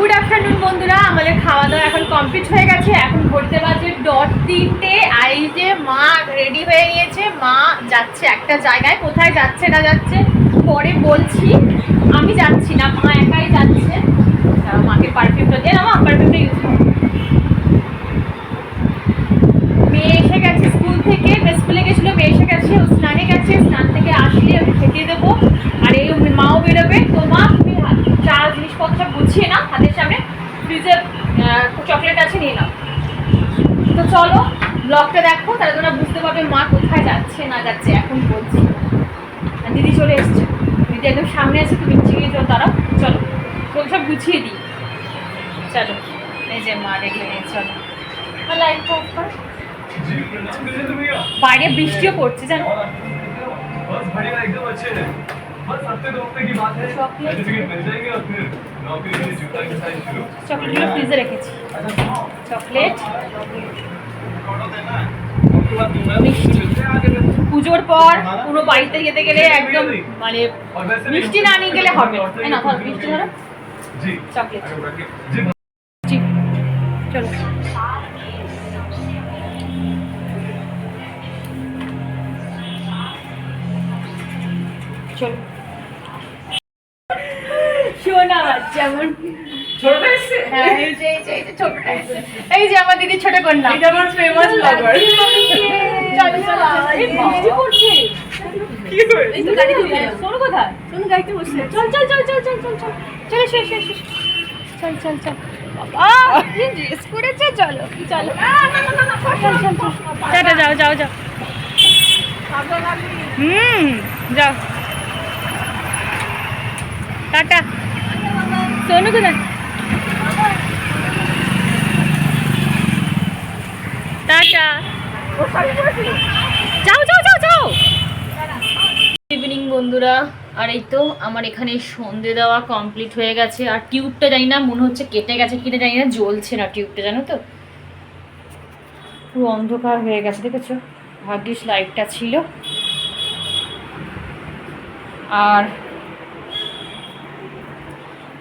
Good afternoon বন্ধুরা, আমাদের খাওয়া দাওয়া এখন কমপ্লিট হয়ে গেছে। এখন ঘুরতে বাজে ডট তিনটে, আর এই যে মা রেডি হয়ে গিয়েছে, মা যাচ্ছে একটা জায়গায়। কোথায় যাচ্ছে না যাচ্ছে, পরে বলছি। আমি যাচ্ছি না, মা একাই যাচ্ছে। মাকে পারফিউমটা দিয়ে মা পারফিউমটা ইউজ করো। মেয়ে এসে গেছে স্কুল থেকে স্কুলে গেছিল, মেয়ে এসে গেছে, ও স্নানে গেছে, স্নান থেকে আসলে আমি খেতে দেবো। আর এই মাও বেরোবে, তো মা চা জিনিসপত্র গুছিয়ে না হাতের সামনে ফ্রিজে চকলেট আছে নিয়ে নাও। তো চলো ব্লগটা দেখো তাহলে তোমরা বুঝতে পারবে মা কোথায় যাচ্ছে না যাচ্ছে এখন বলছি। আর দিদি চলে এসছে। দিদি একদম সামনে আছে তুমি গিয়ে চলো তারাও চলো তোকে সব গুছিয়ে দিই। চলো এই যে মা হয়ে গেছে, চলো। বাইরে বৃষ্টিও পড়ছে জানো? बस बढ़िया एकदम अच्छे हैं बस हफ्ते दो हफ्ते की बात है चॉकलेट। सर्टिफिकेट मिल जाएंगे और फिर नौकरी के लिए जूता की साइज शुरू চকলেটগুলো ফ্রিজে রেখেছি চকলেট মিষ্টি পুজোর পর পুরো বাড়িতে যেতে গেলে একদম মানে और वैसे भी মিষ্টি না নিয়ে গেলে হবে এই না ধরো মিষ্টি ধরো जी চকলেট जी জি চলো চলো শোনা বাচ্চা আমার ছোটটা এসছে হ্যাঁ এই যে এই যে এই যে ছোটটা এই যে আমার দিদি ছোট কন্যা এটা আমার ফেমাস ব্লগার চলো চলো এই বৃষ্টি পড়ছে কি করে এই তো গাড়ি তুলে শোনো কোথায় শোনো গাড়িতে বসে চল চল চল চল চল চল চল চলে শেষ শেষ শেষ চল চল চল বাবা ড্রেস করেছে চলো চলো চল চল চল টাটা যাও যাও যাও হুম যাও টাটা। সোনু কোথায়? টাটা। যাও যাও যাও যাও। ইভিনিং বন্ধুরা। আর এই তো আমার এখানে সন্ধে দেওয়া কমপ্লিট হয়ে গেছে। আর টিউবটা জানি না, মনে হচ্ছে কেটে গেছে কিনা জানি না, জ্বলছে না টিউবটা জানো তো? পুরো অন্ধকার হয়ে গেছে, দেখেছ? ভাগ্যিস লাইটটা ছিল। আর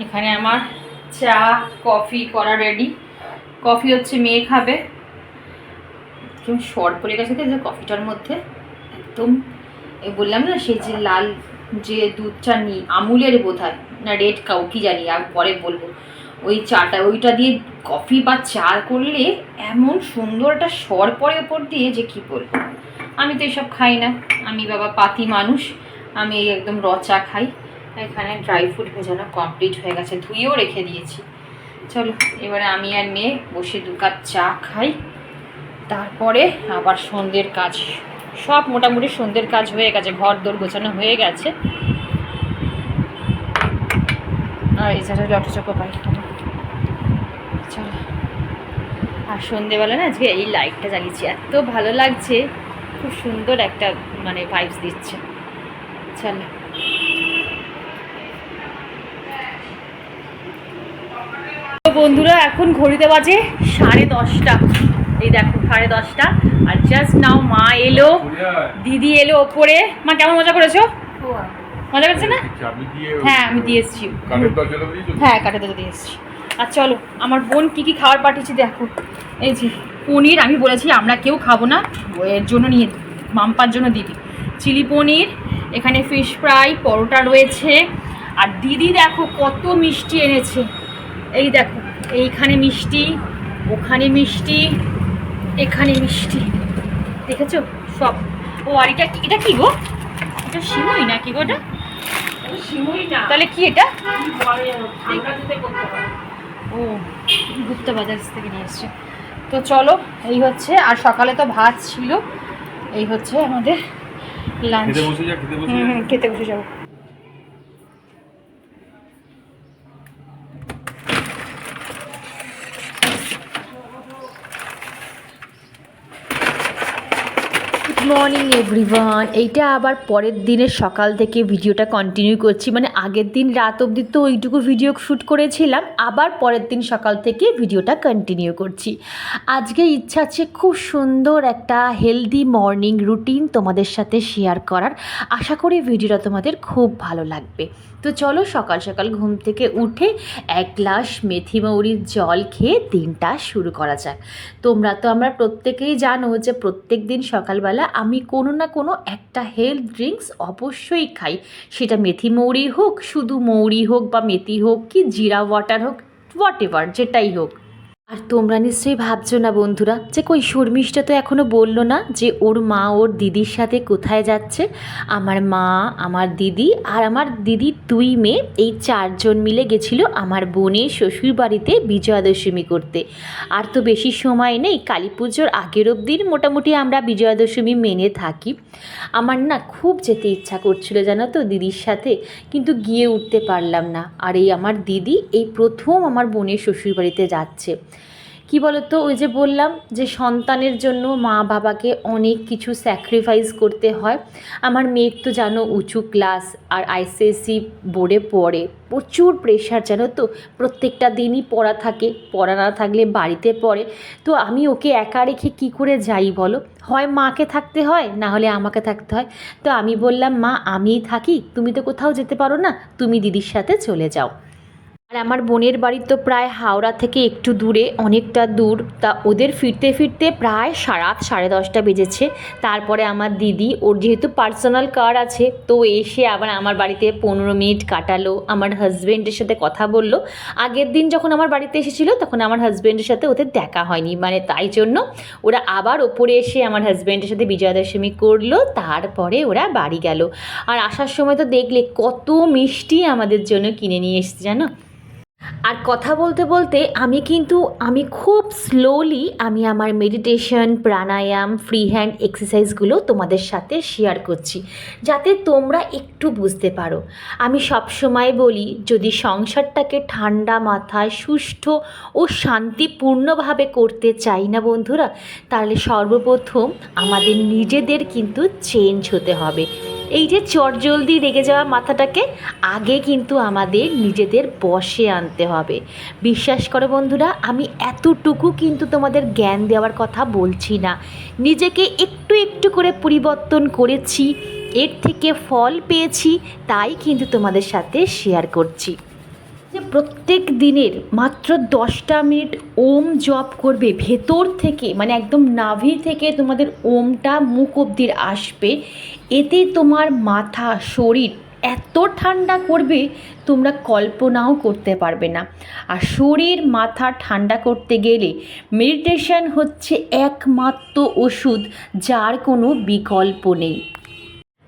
এখানে আমার চা, কফি করা রেডি কফি হচ্ছে মেয়ে খাবে। কেমন শর্ট পড়ে গেছে যে কফিটার মধ্যে। একদম বললাম না, সেই যে লাল যে দুধ চা নি, আমুলের বোধ হয় না রেড কাউ কি জানি, আর পরে বলব। ওই চাটা, ওইটা দিয়ে কফি বা চা করলে এমন সুন্দর একটা স্বর পড়ে ওপর দিয়ে যে কি বলব। আমি তো এসব খাই না। আমি বাবা পাতি মানুষ। আমি একদম র চা খাই। এখানে ড্রাই ফ্রুট ভেজানো কমপ্লিট হয়ে গেছে, ধুয়েও রেখে দিয়েছি। চলো, এবারে আমি আর মেয়ে বসে দু কাপ চা খাই। তারপরে আবার সন্ধ্যের কাজ, সব মোটামুটি সন্ধ্যের কাজ হয়ে গেছে ঘর দোর গোছানো হয়ে গেছে। আর এছাড়া লটো চকো পাই। চলো। আর সন্ধেবেলা না আজকে এই লাইটটা জ্বালিয়েছি, এত ভালো লাগছে। খুব সুন্দর একটা মানে ভাইবস দিচ্ছে। চলো। বন্ধুরা এখন ঘড়িতে বাজে সাড়ে দশটা। এই দেখো সাড়ে দশটা। আর জাস্ট নাও মা এলো দিদি এলো ওপরে। মা কেমন মজা করেছ? মজা করেছে না? হ্যাঁ আমি দিয়ে এসেছি। কাঠের হ্যাঁ কাটে দিয়ে দিয়ে এসেছি। আর চলো আমার বোন কি কি খাবার পাঠিয়েছি দেখো। এই যে পনির আমি বলেছি আমরা কেউ খাব না। এর জন্য নিয়ে মাম্পার জন্য দিদি চিলি পনির এখানে ফিশ ফ্রাই পরোটা রয়েছে। আর দিদি দেখো কত মিষ্টি এনেছে। এই দেখো এইখানে মিষ্টি ওখানে মিষ্টি এখানে মিষ্টি। দেখেছ? সব। ও আর এটা এটা কি গো? এটা সিমই না কি গো এটা? শিমুই না তাহলে কি এটা? ও গুপ্তা বাজার থেকে নিয়ে এসছে। তো চলো এই হচ্ছে আর সকালে তো ভাত ছিল। এই হচ্ছে আমাদের লাঞ্চ খেতে বসে যাব গুড মর্নিং এভরিওয়ান এইটা আবার পরের দিনের সকাল থেকে ভিডিওটা কন্টিনিউ করছি। মানে আগের দিন রাত অবধি তো ওইটুকু ভিডিও শ্যুট করেছিলাম, আবার পরের দিন সকাল থেকে ভিডিওটা কন্টিনিউ করছি। আজকে ইচ্ছা আছে খুব সুন্দর একটা হেলদি মর্নিং রুটিন তোমাদের সাথে শেয়ার করার। আশা করি ভিডিওটা তোমাদের খুব ভালো লাগবে। তো চলো সকাল সকাল ঘুম থেকে উঠে এক গ্লাস মেথি মৌরির জল খেয়ে দিনটা শুরু করা যাক। তোমরা তো আমরা প্রত্যেকেই জানো যে প্রত্যেক দিন সকালবেলা আমি কোনো না কোনো একটা হেলথ ড্রিঙ্কস অবশ্যই খাই। সেটা মেথি মৌরি হোক, শুধু মৌরি হোক বা মেথি হোক কি, জিরা ওয়াটার হোক হোয়াট এভার যেটাই হোক। আর তোমরা নিশ্চয়ই ভাবছ না বন্ধুরা, যে কই শর্মিষ্ঠা তো এখনও বলল না যে ওর মা ওর দিদির সাথে কোথায় যাচ্ছে? আমার মা, আমার দিদি আর আমার দিদির দুই মেয়ে, এই চারজন মিলে গেছিল আমার বোনের শ্বশুর বাড়িতে বিজয়া দশমী করতে। আর তো বেশি সময় নেই, কালী পুজোর আগের অবধি মোটামুটি আমরা বিজয়া দশমী মেনে থাকি। আমার না খুব যেতে ইচ্ছা করছিল জানো তো দিদির সাথে, কিন্তু গিয়ে উঠতে পারলাম না। আর এই আমার দিদি এই প্রথম আমার বোনের শ্বশুর বাড়িতে যাচ্ছে। কি বলতো? ওই যে বললাম যে সন্তানের জন্য মা বাবাকে অনেক কিছু স্যাক্রিফাইস করতে হয়। আমার মেয়ের তো জানো উঁচু ক্লাস আর আইসিএসসি বোর্ডে পড়ে। প্রচুর প্রেশার জানো তো? প্রত্যেকটা দিনই পড়া থাকে, পড়া না থাকলে বাড়িতে পড়ে। তো আমি ওকে একা রেখে কি করে যাই বলো? হয় মাকে থাকতে হয়, না হলে আমাকে থাকতে হয়। তো আমি বললাম, মা, আমিই থাকি, তুমি তো কোথাও যেতে পারো না, তুমি দিদির সাথে চলে যাও। আর আমার বোনের বাড়ি তো প্রায় হাওড়া থেকে একটু দূরে, অনেকটা দূর। তা ওদের ফিরতে ফিরতে প্রায় সারাত সাড়ে দশটা বেজেছে। তারপরে আমার দিদি, ওর যেহেতু পার্সোনাল কার আছে, তো এসে আবার আমার বাড়িতে পনেরো মিনিট কাটালো। আমার হাজব্যান্ডের সাথে কথা বলল। আগের দিন যখন আমার বাড়িতে এসেছিল, তখন আমার হাজব্যান্ডের সাথে ওদের দেখা হয়নি। মানে তাই জন্য ওরা আবার ওপরে এসে আমার হাজব্যান্ডের সাথে বিজয়া দশমী করল, তারপরে ওরা বাড়ি গেল। আর আসার সময় তো দেখলে কত মিষ্টি আমাদের জন্য কিনে নিয়ে এসেছে, জানো? আর কথা বলতে বলতে আমি কিন্তু, আমি খুব স্লোলি আমি আমার মেডিটেশন প্রাণায়াম ফ্রি হ্যান্ড এক্সারসাইজগুলো তোমাদের সাথে শেয়ার করছি। যাতে তোমরা একটু বুঝতে পারো। আমি সবসময় বলি, যদি সংসারটাকে ঠান্ডা মাথায় সুষ্ঠু ও শান্তিপূর্ণভাবে করতে চাই না বন্ধুরা, তাহলে সর্বপ্রথম আমাদের নিজেদের কিন্তু চেঞ্জ হতে হবে। এই যে চটজলদি রেগে যাওয়া মাথাটাকে আগে কিন্তু আমাদের নিজেদের বসে আনতে হবে। বিশ্বাস করো বন্ধুরা, আমি এতটুকু কিন্তু তোমাদের জ্ঞান দেওয়ার কথা বলছি না। নিজেকে একটু একটু করে পরিবর্তন করেছি, এর থেকে ফল পেয়েছি, তাই কিন্তু তোমাদের সাথে শেয়ার করছি। যে প্রত্যেক দিনের মাত্র দশটা মিনিট ওম জপ করবে, ভেতর থেকে মানে একদম নাভি থেকে তোমাদের ওমটা মুখ অব্দি আসবে এতে তোমার মাথা, শরীর এত ঠান্ডা করবে, তোমরা কল্পনাও করতে পারবে না। আর শরীর, মাথা ঠান্ডা করতে গেলে মেডিটেশন হচ্ছে একমাত্র ওষুধ যার কোনো বিকল্প নেই।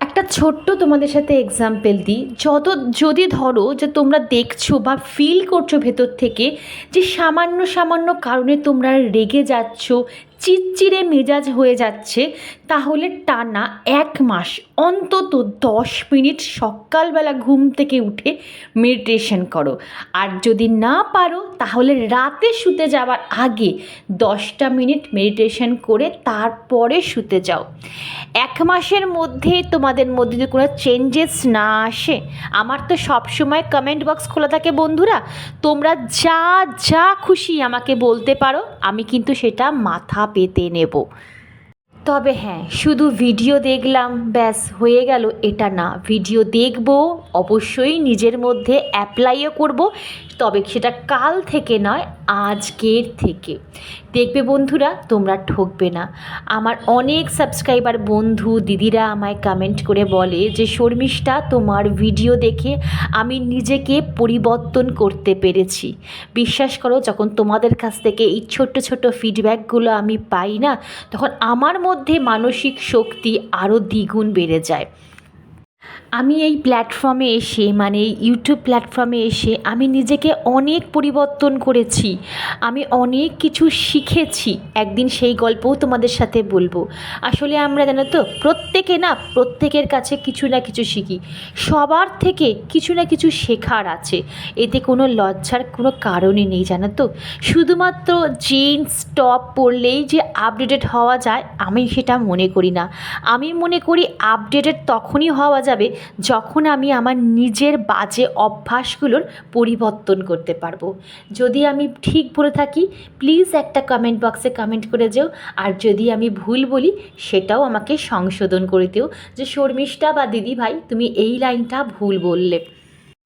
একটা ছোট্ট তোমাদের সাথে এক্সাম্পল দিই। যত, যদি ধরো যে তোমরা দেখছ বা ফিল করছ ভেতর থেকে যে সামান্য সামান্য কারণে তোমরা রেগে যাচ্ছ চিড়চিড়ে মেজাজ হয়ে যাচ্ছে, তাহলে টানা এক মাস, অন্তত দশ মিনিট সকালবেলা ঘুম থেকে উঠে মেডিটেশন করো। আর যদি না পারো, তাহলে রাতে শুতে যাওয়ার আগে দশটা মিনিট মেডিটেশন করে তারপরে শুতে যাও। এক মাসের মধ্যে তোমাদের মধ্যে যদি কোনো চেঞ্জেস না আসে, আমার তো সবসময় কমেন্ট বক্স খোলা থাকে বন্ধুরা, তোমরা যা যা খুশি আমাকে বলতে পারো, আমি কিন্তু সেটা মাথা পেতে নেব। তবে হ্যাঁ শুধু ভিডিও দেখলাম, ব্যাস, হয়ে গেল, এটা না। ভিডিও দেখব, অবশ্যই নিজের মধ্যে অ্যাপ্লাইও করব। তবে সেটা কাল থেকে নয়, আজকের থেকে। দেখবে বন্ধুরা, তোমরা ঠকবে না। আমার অনেক সাবস্ক্রাইবার বন্ধু, দিদিরা আমায় কমেন্ট করে বলে যে, শর্মিষ্ঠা, তোমার ভিডিও দেখে আমি নিজেকে পরিবর্তন করতে পেরেছি। বিশ্বাস করো, যখন তোমাদের কাছ থেকে এই ছোট্ট ছোট্ট ফিডব্যাকগুলো আমি পাই না, তখন আমার মধ্যে মানসিক শক্তি আরও দ্বিগুণ বেড়ে যায়। আমি এই প্ল্যাটফর্মে এসে মানে ইউটিউব প্ল্যাটফর্মে এসে আমি নিজেকে অনেক পরিবর্তন করেছি। আমি অনেক কিছু শিখেছি। একদিন সেই গল্পও তোমাদের সাথে বলব। আসলে আমরা জানো তো, প্রত্যেকে না, প্রত্যেকের কাছে কিছু না কিছু শিখি। সবার থেকে কিছু না কিছু শেখার আছে। এতে কোনো লজ্জার কোনো কারণই নেই, জানো তো। শুধুমাত্র জিন্স টপ পরলেই যে আপডেটেড হওয়া যায়, আমি সেটা মনে করি না। আমি মনে করি আপডেটেড তখনই হওয়া যাবে যখন আমি আমার নিজের বাজে অভ্যাসগুলোর পরিবর্তন করতে পারব। যদি আমি ঠিক বলে থাকি প্লিজ একটা কমেন্ট বক্সে কমেন্ট করে যেও। আর যদি আমি ভুল বলি, সেটাও আমাকে সংশোধন করে দিও যে, শর্মিষ্ঠা বা দিদি ভাই, তুমি এই লাইনটা ভুল বললে।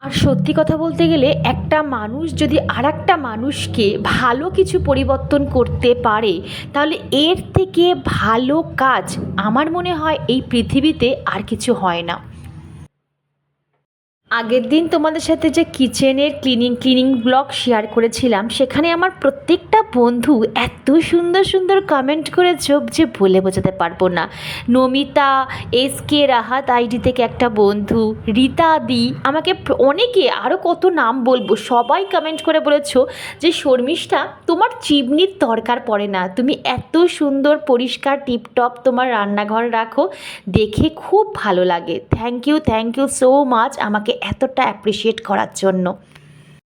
আর সত্যি কথা বলতে গেলে, একটা মানুষ যদি আর মানুষকে ভালো কিছু পরিবর্তন করতে পারে, তাহলে এর থেকে ভালো কাজ আমার মনে হয় এই পৃথিবীতে আর কিছু হয় না। আগের দিন তোমাদের সাথে যে কিচেনের ক্লিনিং ক্লিনিং ব্লগ শেয়ার করেছিলাম, সেখানে আমার প্রত্যেকটা বন্ধু এত সুন্দর সুন্দর কমেন্ট করেছ যে বলে বোঝাতে পারব না। Namita S K Rahat ID থেকে একটা বন্ধু, রীতা দি, আমাকে অনেকে আরও কত নাম বলব, সবাই কমেন্ট করে বলেছ যে, শর্মিষ্ঠা, তোমার চিমনির দরকার পড়ে না। তুমি এত সুন্দর, পরিষ্কার টিপটপ তোমার রান্নাঘর রাখো, দেখে খুব ভালো লাগে। Thank you thank you so much আমাকে এতটা অ্যাপ্রিসিয়েট করার জন্য।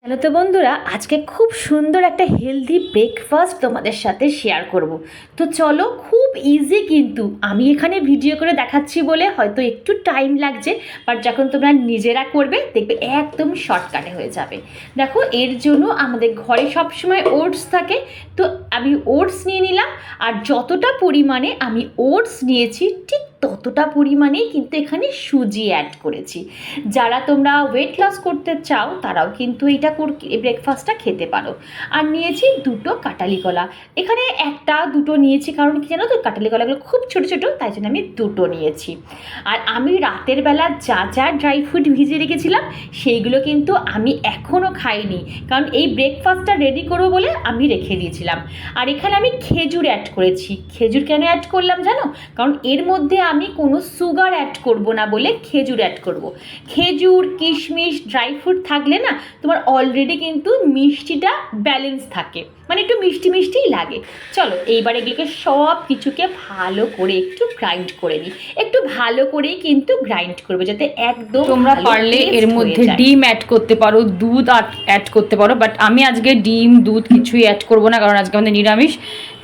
হ্যালো তো বন্ধুরা, আজকে খুব সুন্দর একটা হেলদি ব্রেকফাস্ট তোমাদের সাথে শেয়ার করব। তো চলো, খুব ইজি কিন্তু, আমি এখানে ভিডিও করে দেখাচ্ছি বলে হয়তো একটু টাইম লাগছে বাট যখন তোমরা নিজেরা করবে, দেখবে একদম শর্টকাটে হয়ে যাবে। দেখো, এর জন্য আমাদের ঘরে সবসময় ওটস থাকে, তো আমি ওটস নিয়ে নিলাম, আর যতটা পরিমাণে আমি ওটস নিয়েছি, ঠিক ততটা পরিমাণেই কিন্তু এখানে সুজি অ্যাড করেছি। যারা তোমরা ওয়েট লস করতে চাও, তারাও কিন্তু এটা ব্রেকফাস্টটা খেতে পারো। আর নিয়েছি দুটো কাটালি কলা। এখানে একটা, দুটো নিয়েছি কারণ কি জানো তো, কাটালি কলাগুলো খুব ছোটো ছোটো, তাই জন্য আমি দুটো নিয়েছি। আর আমি রাতের বেলা যা যা ড্রাই ফ্রুট ভিজিয়ে রেখেছিলাম, সেইগুলো কিন্তু আমি এখনও খাইনি। কারণ এই ব্রেকফাস্টটা রেডি করব বলে আমি রেখে দিয়েছিলাম। আর এখানে আমি খেজুর অ্যাড করেছি। খেজুর কেন অ্যাড করলাম জানো? কারণ এর মধ্যে আমি কোনো সুগার অ্যাড করব না বলে খেজুর অ্যাড করব। খেজুর কিশমিশ ড্রাই ফ্রুট থাকলে না তোমার অলরেডি কিন্তু মিষ্টিটা ব্যালেন্স থাকে। মানে একটু মিষ্টি মিষ্টিই লাগে। চলো এইবার এগুলোকে সব কিছুকে ভালো করে একটু গ্রাইন্ড করে নিই। একটু ভালো করেই কিন্তু গ্রাইন্ড করবে যাতে একদম তোমরা পারলে এর মধ্যে ডিম অ্যাড করতে পারো দুধ অ্যাড করতে পারো বাট আমি আজকে ডিম দুধ কিছুই অ্যাড করব না কারণ আজকে আমাদের নিরামিষ।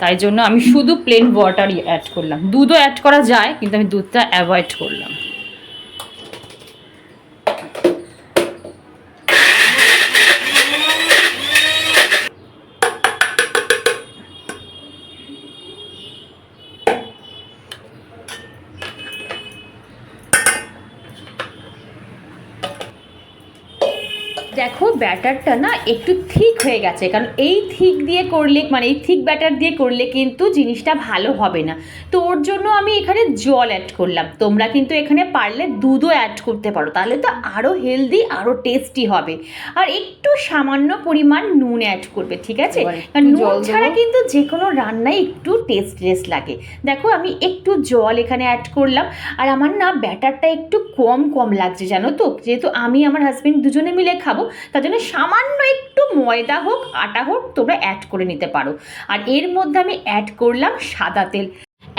তাই জন্য আমি শুধু প্লেন ওয়াটারই অ্যাড করলাম। দুধও অ্যাড করা যায়, কিন্তু আমি দুধটা অ্যাভয়েড করলাম দেখো ব্যাটারটা না একটু থিক হয়ে গেছে। কারণ এই থিক দিয়ে করলে মানে এই থিক ব্যাটার দিয়ে করলে কিন্তু জিনিসটা ভালো হবে না। তো ওর জন্য আমি এখানে জল অ্যাড করলাম। তোমরা কিন্তু এখানে পারলে দুধও অ্যাড করতে পারো। তাহলে তো আরও হেলদি আরও টেস্টি হবে। আর একটু সামান্য পরিমাণ নুন অ্যাড করবে ঠিক আছে? কারণ নুন ছাড়া কিন্তু যে কোনো রান্নায় একটু টেস্টলেস লাগে। দেখো আমি একটু জল এখানে অ্যাড করলাম। আর আমার না ব্যাটারটা একটু কম কম লাগছে জানো তো? যেহেতু আমি আমার হাজব্যান্ড দুজনে মিলে খাব তার জন্য সামান্য একটু ময়দা হোক, আটা হোক তোমরা অ্যাড করে নিতে পারো। আর এর মধ্যে আমি অ্যাড করলাম সাদা তেল।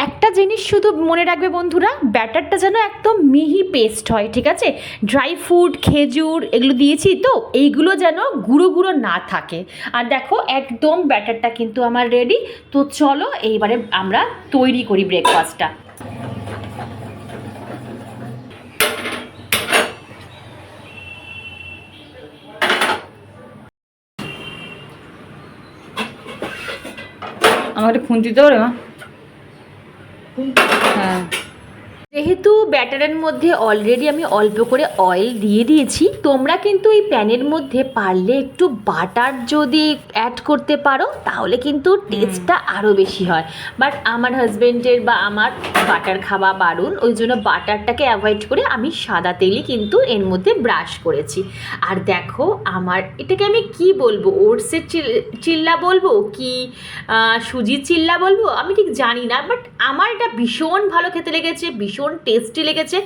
একটা জিনিস শুধু মনে রাখবে বন্ধুরা, ব্যাটারটা যেন একদম মিহি পেস্ট হয়, ঠিক আছে? ড্রাই ফ্রুট খেজুর, এগুলো দিয়েছি তো, এইগুলো যেন গুঁড়ো গুঁড়ো না থাকে। আর দেখো, একদম ব্যাটারটা কিন্তু আমার রেডি তো চলো, এইবারে আমরা তৈরি করি ব্রেকফাস্টটা আমার একটা খুন্তি রে মা হ্যাঁ যেহেতু ব্যাটারের মধ্যে অলরেডি আমি অল্প করে অয়েল দিয়ে দিয়েছি। তোমরা কিন্তু এই প্যানের মধ্যে পারলে একটু বাটার যদি অ্যাড করতে পারো তাহলে কিন্তু টেস্টটা আরও বেশি হয়। বাট আমার হাজবেন্ডের বা আমার বাটার খাওয়া বারণ ওই জন্য বাটারটাকে অ্যাভয়েড করে আমি সাদা তেলই কিন্তু এর মধ্যে ব্রাশ করেছি। আর দেখো আমার এটাকে আমি কি বলব? ওটসের চিল- চিল্লা বলব কি সুজির চিল্লা বলব? আমি ঠিক জানি না বাট আমার এটা ভীষণ ভালো খেতে লেগেছে ভীষণ টেস্টি লেগেছে।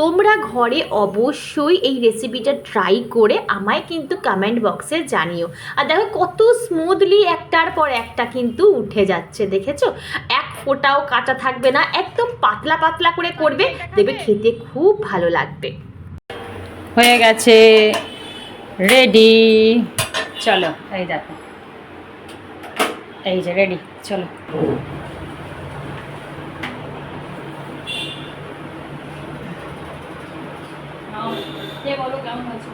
তোমরা ঘরে অবশ্যই এই রেসিপিটা ট্রাই করে আমায় কিন্তু কমেন্ট বক্সে জানিও। আর দেখো কত স্মুথলি একটার পর একটা কিন্তু উঠে যাচ্ছে, দেখেছ? এক ফোঁটাও কাঁচা থাকবে না, একদম পাতলা পাতলা করে করবে। দেখবে খেতে খুব ভালো লাগবে। হয়ে গেছে। রেডি চলো, এই দেখো। এই যে রেডি চলো। বলো কেমন আছে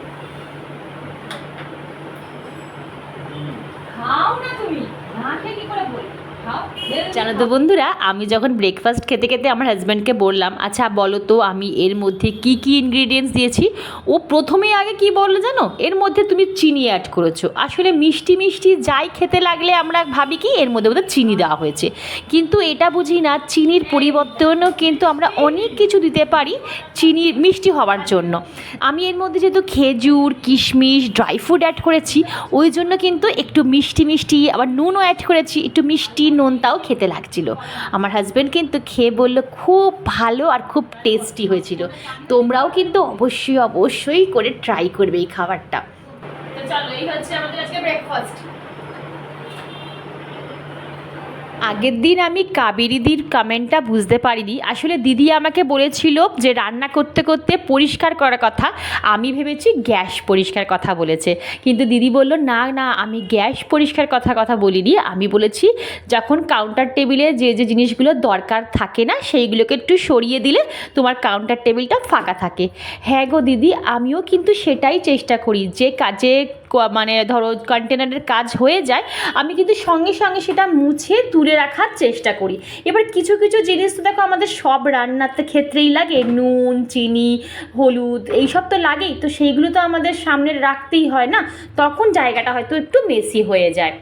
খাও না তুমি না খেয়ে কি করে বলবে জানো তো বন্ধুরা, আমি যখন ব্রেকফাস্ট খেতে খেতে আমার হাজব্যান্ডকে বললাম আচ্ছা বলো তো, আমি এর মধ্যে কি কি ইনগ্রিডিয়েন্টস দিয়েছি? ও প্রথমেই আগে কি বলল জানো? এর মধ্যে তুমি চিনি অ্যাড করেছ। আসলে মিষ্টি মিষ্টি যাই খেতে লাগলে আমরা ভাবি কি, এর মধ্যে বোধহয় চিনি দেওয়া হয়েছে। কিন্তু এটা বুঝি না, চিনির পরিবর্তনও কিন্তু আমরা অনেক কিছু দিতে পারি চিনি মিষ্টি হওয়ার জন্য। আমি এর মধ্যে যেহেতু খেজুর, কিশমিশ ড্রাই ফ্রুট অ্যাড করেছি, ওই জন্য কিন্তু একটু মিষ্টি মিষ্টি, আবার নুনও অ্যাড করেছি, একটু মিষ্টি, নোনতাও খেতে লাগছিল। আমার হাজব্যান্ড কিন্তু খেয়ে বলল, খুব ভালো আর খুব টেস্টি হয়েছিল। তোমরাও কিন্তু অবশ্যই অবশ্যই করে ট্রাই করবে এই খাবারটা। তো চলো, এই হচ্ছে আমাদের আজকে ব্রেকফাস্ট আগের দিন আমি কাবেরিদির কমেন্টটা বুঝতে পারিনি। আসলে দিদি আমাকে বলেছিল যে রান্না করতে করতে পরিষ্কার করার কথা। আমি ভেবেছি গ্যাস পরিষ্কার কথা বলেছে। কিন্তু দিদি বলল, না না, আমি গ্যাস পরিষ্কার কথা কথা বলিনি। আমি বলেছি যখন কাউন্টার টেবিলে যে যে জিনিসগুলো দরকার থাকে না, সেইগুলোকে একটু সরিয়ে দিলে তোমার কাউন্টার টেবিলটা ফাঁকা থাকে। হ্যাঁ গো দিদি, আমিও কিন্তু সেটাই চেষ্টা করি। যে কাজে মানে ধরো কন্টেনারের কাজ হয়ে যায়, আমি কিন্তু সঙ্গে সঙ্গে সেটা মুছে তুলে রাখার চেষ্টা করি। এবার কিছু কিছু জিনিস তো দেখো আমাদের সব রান্নার ক্ষেত্রেই লাগে, নুন, চিনি, হলুদ, এইসব তো লাগেই, তো সেইগুলো তো আমাদের সামনে রাখতেই হয় না, তখন জায়গাটা হয়তো একটু মেসি হয়ে যায়।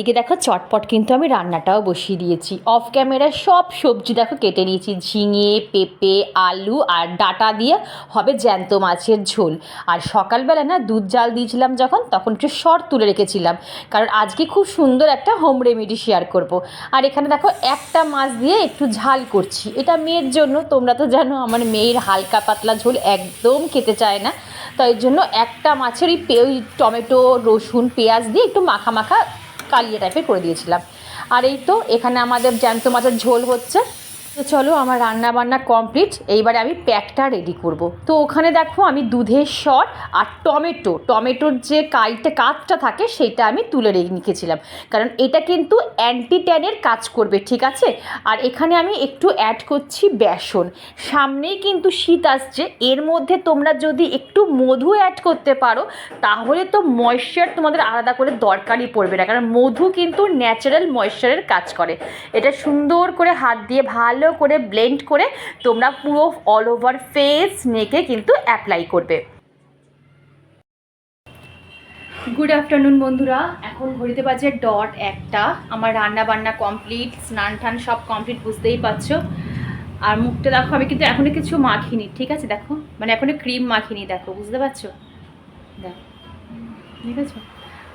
এদিকে দেখো চটপট কিন্তু আমি রান্নাটাও বসিয়ে দিয়েছি। অফ ক্যামেরায় সব সবজি দেখো কেটে নিয়েছি, ঝিঙে, পেঁপে, আলু আর ডাটা দিয়ে হবে জ্যান্ত মাছের ঝোল। আর সকালবেলা না দুধ জাল দিয়েছিলাম যখন, তখন একটু শর্ট তুলে রেখেছিলাম। কারণ আজকে খুব সুন্দর একটা হোম রেমেডি শেয়ার করব। আর এখানে দেখো একটা মাছ দিয়ে একটু ঝাল করছি। এটা মেয়ের জন্য, তোমরা তো জানো আমার মেয়ের হালকা পাতলা ঝোল একদম খেতে চায় না। তাই জন্য একটা মাছের ওই টমেটো, রসুন, পেঁয়াজ দিয়ে একটু মাখা মাখা কালিয়া টাইপের করে দিয়েছিলাম। আর এই তো এখানে আমাদের জ্যান্ত মাছের ঝোল হচ্ছে। তো চলো, আমার রান্না বান্না কমপ্লিট এইবারে আমি প্যাকটা রেডি করব। তো ওখানে দেখো, আমি দুধের সর আর টমেটো। টমেটোর যে কাইটা কাজটা থাকে, সেটা আমি তুলে রেখে রেখেছিলাম। কারণ এটা কিন্তু অ্যান্টি ট্যানের কাজ করবে, ঠিক আছে? আর এখানে আমি একটু অ্যাড করছি বেসন। সামনেই কিন্তু শীত আসছে। এর মধ্যে তোমরা যদি একটু মধু অ্যাড করতে পারো, তাহলে তো ময়েশ্চার তোমাদের আলাদা করে দরকারই পড়বে না। কারণ মধু কিন্তু ন্যাচারাল ময়েশ্চারের কাজ করে। এটা সুন্দর করে হাত দিয়ে ভালো করে ব্লেন্ড করে তোমরা পুরো অল ওভার ফেস নেকে কিন্তু অ্যাপ্লাই করবে। গুড আফটারনুন বন্ধুরা, এখন ঘড়িতে বাজে ডট একটা। আমার রান্না বান্না কমপ্লিট স্নান টান সব কমপ্লিট বুঝতেই পারছ। আর মুখটা দেখো, আমি কিন্তু এখনও কিছু মাখিনি, ঠিক আছে? দেখো মানে এখনও ক্রিম মাখিনি, দেখো, বুঝতে পারছ? দেখো ঠিক আছে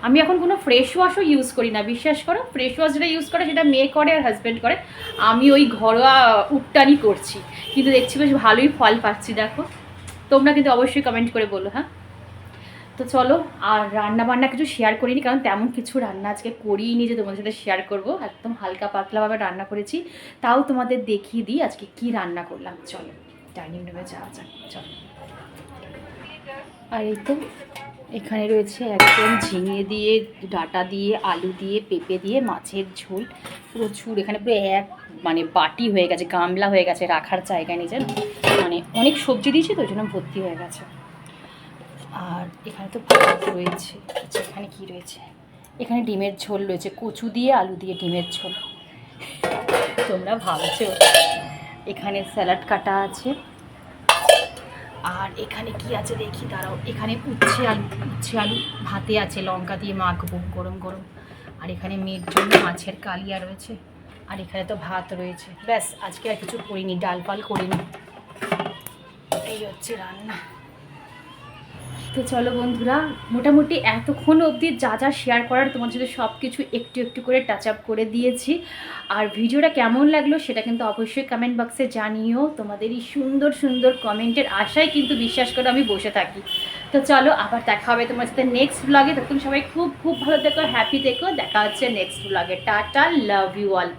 আমি এখন কোনো ফ্রেশ ওয়াশও ইউজ করি না, বিশ্বাস করো? ফ্রেশ ওয়াশ যেটা ইউজ করে সেটা মেয়ে করে আর হাজব্যান্ড করে। আমি ওই ঘরোয়া উট্টানি করছি। কিন্তু দেখছি বেশ ভালোই ফল পাচ্ছি, দেখো। তোমরা কিন্তু অবশ্যই কমেন্ট করে বলো হ্যাঁ? তো চলো, আর রান্না বান্না কিছু শেয়ার করিনি, কারণ তেমন কিছু রান্না আজকে করিনি যে তোমাদের সাথে শেয়ার করব। একদম হালকা পাতলাভাবে রান্না করেছি। তাও তোমাদের দেখিয়ে দিই আজকে কি রান্না করলাম। চলো ডাইনিং রুমে যাওয়া যাক, চলো। আর এই তো এখানে রয়েছে একদম ঝিঙে দিয়ে, ডাটা দিয়ে, আলু দিয়ে, পেঁপে দিয়ে, মাছের ঝোল। প্রচুর, এখানে পুরো এক মানে বাটি হয়ে গেছে, গামলা হয়ে গেছে রাখার জায়গা নেই, জানো? মানে অনেক সবজি দিয়েছি তো ওই জন্য ভর্তি হয়ে গেছে। আর এখানে তো ভাত রয়েছে আচ্ছা এখানে কি রয়েছে? এখানে ডিমের ঝোল রয়েছে, কচু দিয়ে, আলু দিয়ে ডিমের ঝোল। তোমরা ভাবছ? এখানে স্যালাড কাটা আছে। আর এখানে কি আছে দেখি, দাঁড়াও, এখানে উচ্ছে আলু উচ্ছে আলু, ভাতে আছে, লঙ্কা দিয়ে মাখবো গরম গরম। আর এখানে মেয়ের জন্য মাছের কালিয়া রয়েছে, আর এখানে তো ভাত রয়েছে। ব্যাস, আজকে আর কিছু করিনি, ডাল ফাল করিনি। এই হচ্ছে রান্না। তো চলো বন্ধুরা, মোটামুটি এতক্ষণ অবধি যা যা শেয়ার করার তোমার সাথে সব কিছু একটু একটু করে টাচ আপ করে দিয়েছি। আর ভিডিওটা কেমন লাগল সেটা কিন্তু অবশ্যই কমেন্ট বক্সে জানিও। তোমাদের এই সুন্দর সুন্দর কমেন্টের আশায় কিন্তু বিশ্বাস করে আমি বসে থাকি। তো চলো, আবার দেখা হবে তোমার সাথে নেক্সট ব্লগে তখন সবাই খুব খুব ভালো থেকো হ্যাপি থেকো। দেখা হচ্ছে নেক্সট ব্লগে টাটা লাভ ইউ অল